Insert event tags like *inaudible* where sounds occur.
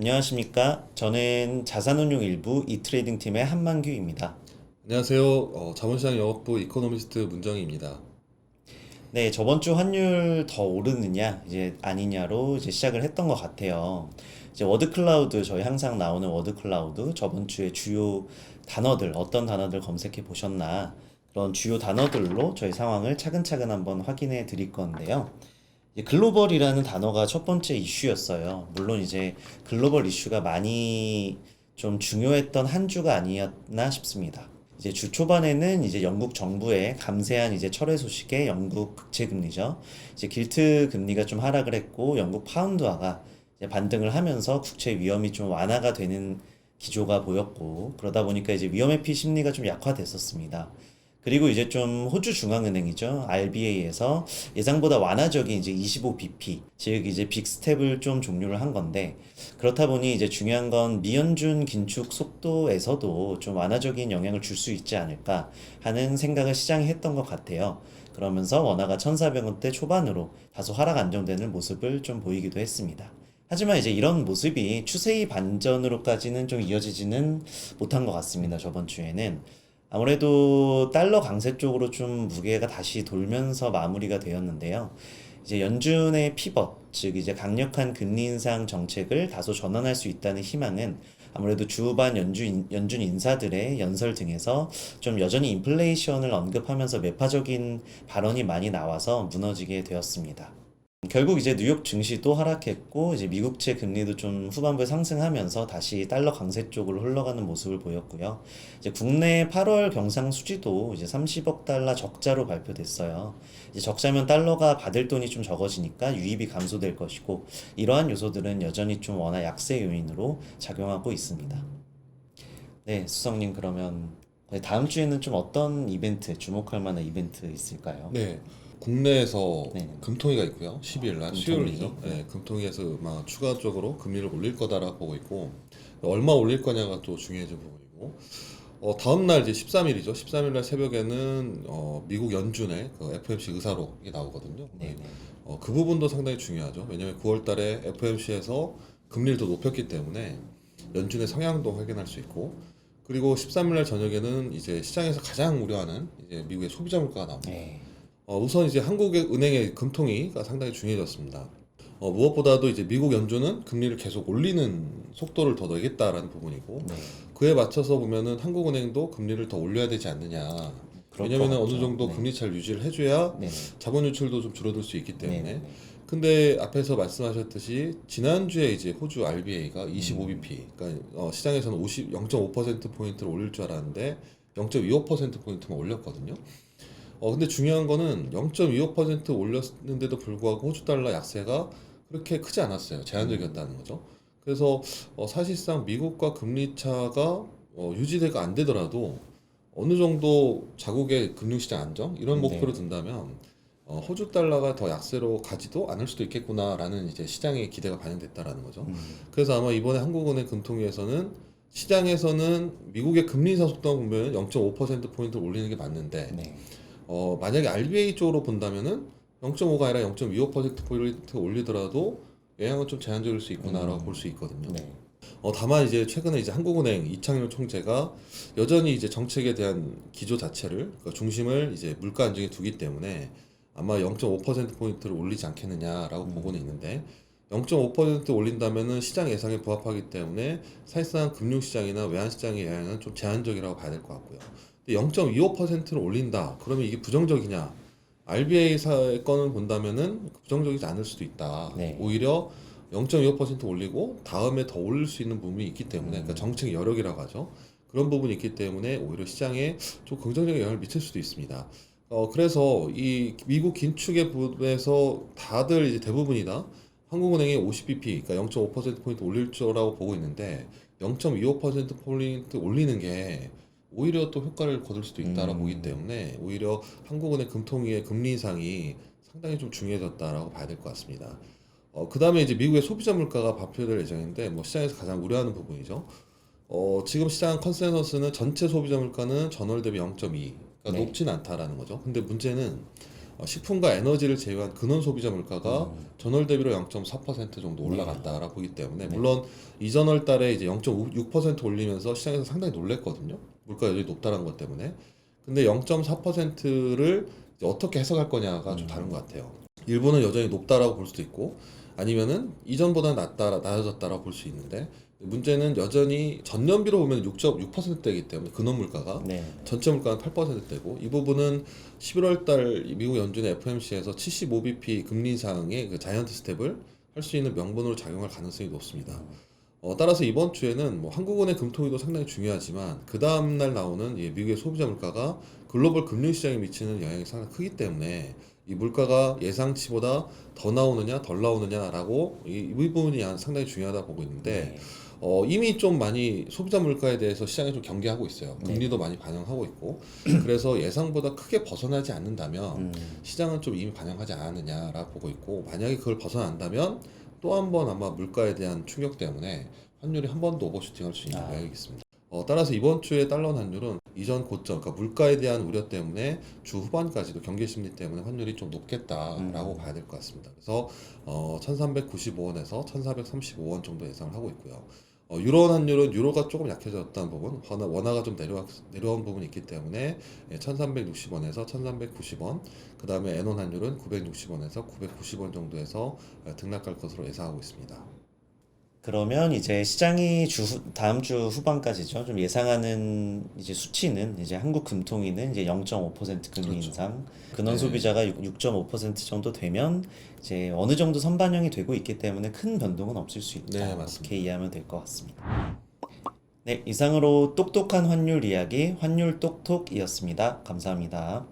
안녕하십니까. 저는 자산운용 일부 이트레이딩 팀의 한만규입니다. 안녕하세요. 어, 자본시장 영업부 이코노미스트 문정희입니다. 네, 저번 주 환율 더 오르느냐, 이제 아니냐로 이제 시작을 했던 것 같아요. 이제 워드 클라우드, 저희 항상 나오는 워드 클라우드, 저번 주에 주요 단어들, 어떤 단어들 검색해 보셨나, 그런 주요 단어들로 저희 상황을 차근차근 한번 확인해 드릴 건데요. 글로벌이라는 단어가 첫 번째 이슈였어요. 물론 이제 글로벌 이슈가 많이 좀 중요했던 한 주가 아니었나 싶습니다. 이제 주 초반에는 이제 영국 정부의 감세한 이제 철회 소식에 영국 국채 금리죠. 이제 길트 금리가 좀 하락을 했고 영국 파운드화가 이제 반등을 하면서 국채 위험이 좀 완화가 되는 기조가 보였고 그러다 보니까 이제 위험회피 심리가 좀 약화됐었습니다. 그리고 이제 좀 호주 중앙은행이죠. RBA에서 예상보다 완화적인 이제 25bp, 즉 이제 빅스텝을 좀 종료를 한 건데 그렇다 보니 이제 중요한 건 미연준 긴축 속도에서도 좀 완화적인 영향을 줄 수 있지 않을까 하는 생각을 시장이 했던 것 같아요. 그러면서 원화가 1,400원대 초반으로 다소 하락 안정되는 모습을 좀 보이기도 했습니다. 하지만 이제 이런 모습이 추세의 반전으로까지는 좀 이어지지는 못한 것 같습니다. 저번 주에는. 아무래도 달러 강세 쪽으로 좀 무게가 다시 돌면서 마무리가 되었는데요. 이제 연준의 피벗, 즉 이제 강력한 금리 인상 정책을 다소 전환할 수 있다는 희망은 아무래도 주반 연준, 연준 인사들의 연설 등에서 좀 여전히 인플레이션을 언급하면서 매파적인 발언이 많이 나와서 무너지게 되었습니다. 결국 이제 뉴욕 증시도 하락했고 이제 미국채 금리도 좀 후반부에 상승하면서 다시 달러 강세 쪽으로 흘러가는 모습을 보였고요. 이제 국내 8월 경상 수지도 이제 30억 달러 적자로 발표됐어요. 이제 적자면 달러가 받을 돈이 좀 적어지니까 유입이 감소될 것이고 이러한 요소들은 여전히 좀 원화 약세 요인으로 작용하고 있습니다. 네, 수성님 그러면 네, 다음 주에는 좀 어떤 이벤트, 주목할 만한 이벤트 있을까요? 네. 국내에서 네. 금통위가 있고요. 12일 날 금통위. 수요일이죠. 네, 금통위에서 아마 추가적으로 금리를 올릴 거다라고 보고 있고 얼마 올릴 거냐가 또 중요해진 부분이고 어, 다음 날 이제 13일이죠. 13일 날 새벽에는 어, 미국 연준의 그 FOMC 의사록이 나오거든요. 네, 네. 어, 그 부분도 상당히 중요하죠. 왜냐하면 9월 달에 FOMC에서 금리를 더 높였기 때문에 연준의 성향도 확인할 수 있고 그리고 13일 날 저녁에는 이제 시장에서 가장 우려하는 이제 미국의 소비자 물가가 나옵니다. 네. 어, 우선 이제 한국의 은행의 금통위가 상당히 중요해졌습니다. 어, 무엇보다도 이제 미국 연준은 금리를 계속 올리는 속도를 더 내겠다라는 부분이고 네. 그에 맞춰서 보면은 한국은행도 금리를 더 올려야 되지 않느냐. 왜냐면은 것 어느 같죠. 정도 네. 금리 차를 유지를 해줘야 네. 자본 유출도 좀 줄어들 수 있기 때문에. 네, 네. 근데 앞에서 말씀하셨듯이 지난주에 이제 호주 RBA가 25bp, 그러니까 어, 시장에서는 50, 0.5% 포인트를 올릴 줄 알았는데 0.25% 포인트만 올렸거든요. 어 근데 중요한 거는 0.25% 올렸는데도 불구하고 호주 달러 약세가 그렇게 크지 않았어요. 제한적이었다는 거죠. 그래서 어, 사실상 미국과 금리 차가 어, 유지가 안 되더라도 어느 정도 자국의 금융시장 안정 이런 네. 목표로 든다면 어, 호주 달러가 더 약세로 가지도 않을 수도 있겠구나라는 이제 시장의 기대가 반영됐다라는 거죠. 음. 그래서 아마 이번에 한국은행 금통위에서는 시장에서는 미국의 금리 인상 속도가 보면 0.5% 포인트 올리는 게 맞는데 네. 어, 만약에 RBA 쪽으로 본다면은 0.5가 아니라 0.25% 포인트 올리더라도 영향은 좀 제한적일 수 있구나라고 음. 볼수 있거든요. 네. 어, 다만 이제 최근에 이제 한국은행 이창용 총재가 여전히 이제 정책에 대한 기조 자체를 그 중심을 이제 물가 안정에 두기 때문에 아마 0.5% 포인트를 올리지 않겠느냐라고 음. 보고는 있는데 0.5% 올린다면은 시장 예상에 부합하기 때문에 사실상 금융시장이나 외환시장의 영향은 좀 제한적이라고 봐야 될 것 같고요. 근데 0.25%를 올린다. 그러면 이게 부정적이냐? RBA 사의 건을 본다면은 부정적이지 않을 수도 있다. 네. 오히려 0.25% 올리고 다음에 더 올릴 수 있는 부분이 있기 때문에 그러니까 음. 정책 여력이라고 하죠. 그런 부분이 있기 때문에 오히려 시장에 좀 긍정적인 영향을 미칠 수도 있습니다. 어 그래서 이 미국 긴축의 부분에서 다들 이제 대부분이 다 한국은행이 50bp, 그러니까 0.5% 포인트 올릴 거라고 보고 있는데 0.25% 포인트 올리는 게 오히려 또 효과를 거둘 수도 있다라고 음. 보기 때문에 오히려 한국은행 금통위의 금리 인상이 상당히 좀 중요해졌다라고 봐야 될 것 같습니다. 어, 그 다음에 이제 미국의 소비자 물가가 발표될 예정인데, 뭐 시장에서 가장 우려하는 부분이죠. 어, 지금 시장 컨센서스는 전체 소비자 물가는 전월 대비 0.2, 그러니까 네. 높진 않다라는 거죠. 근데 문제는 어, 식품과 에너지를 제외한 근원 소비자 물가가 음. 전월 대비로 0.4% 정도 올라갔다라고 보기 때문에 네. 물론 이전월 달에 이제 0.6% 올리면서 시장에서 상당히 놀랬거든요. 물가 여전히 높다는 것 때문에. 근데 0.4%를 어떻게 해석할 거냐가 좀 음. 다른 것 같아요. 일부는 여전히 높다라고 볼 수도 있고 아니면은 이전보다 낮다 낮아졌다라고 볼 수 있는데 문제는 여전히 전년비로 보면 6.6%대이기 때문에 근원 물가가 네. 전체 물가는 8%대고 이 부분은 11월 달 미국 연준의 FOMC에서 75bp 금리 인상의 그 자이언트 스텝을 할 수 있는 명분으로 작용할 가능성이 높습니다. 어, 따라서 이번 주에는 뭐 한국은행 금토위도 상당히 중요하지만 그 다음 날 나오는 이 미국의 소비자 물가가 글로벌 금융 시장에 미치는 영향이 상당히 크기 때문에 이 물가가 예상치보다 더 나오느냐 덜 나오느냐라고 이, 이 부분이 상당히 중요하다 보고 있는데 네. 어, 이미 좀 많이 소비자 물가에 대해서 시장이 좀 경계하고 있어요. 네. 금리도 많이 반영하고 있고 *clears throat* 그래서 예상보다 크게 벗어나지 않는다면 음. 시장은 좀 이미 반영하지 않았느냐라고 보고 있고 만약에 그걸 벗어난다면 또 한 번 아마 물가에 대한 충격 때문에 환율이 한 번 더 오버슈팅할 수 있는 아. 영역이 있습니다. 어, 따라서 이번 주에 달러 환율은 이전 고점, 그러니까 물가에 대한 우려 때문에 주 후반까지도 경계 심리 때문에 환율이 좀 높겠다라고 봐야 될 것 같습니다. 그래서 어, 1,395원에서 1,435원 정도 예상을 하고 있고요. 어, 유로 환율은 유로가 조금 약해졌다는 부분, 원화, 원화가 좀 내려와, 내려온 부분이 있기 때문에 예, 1,360원에서 1,390원, 그 다음에 엔원 환율은 960원에서 990원 정도에서 어, 등락할 것으로 예상하고 있습니다. 그러면 이제 시장이 주 후- 다음 주 후반까지죠. 좀 예상하는 이제 수치는 이제 한국 금통위는 이제 0.5% 금리 그렇죠. 인상, 근원 네. 소비자가 6.5% 정도 되면 이제 어느 정도 선반영이 되고 있기 때문에 큰 변동은 없을 수 있다. 네, 맞습니다. 이렇게 이해하면 될 것 같습니다. 네, 이상으로 똑똑한 환율 이야기 환율 똑똑이었습니다. 감사합니다.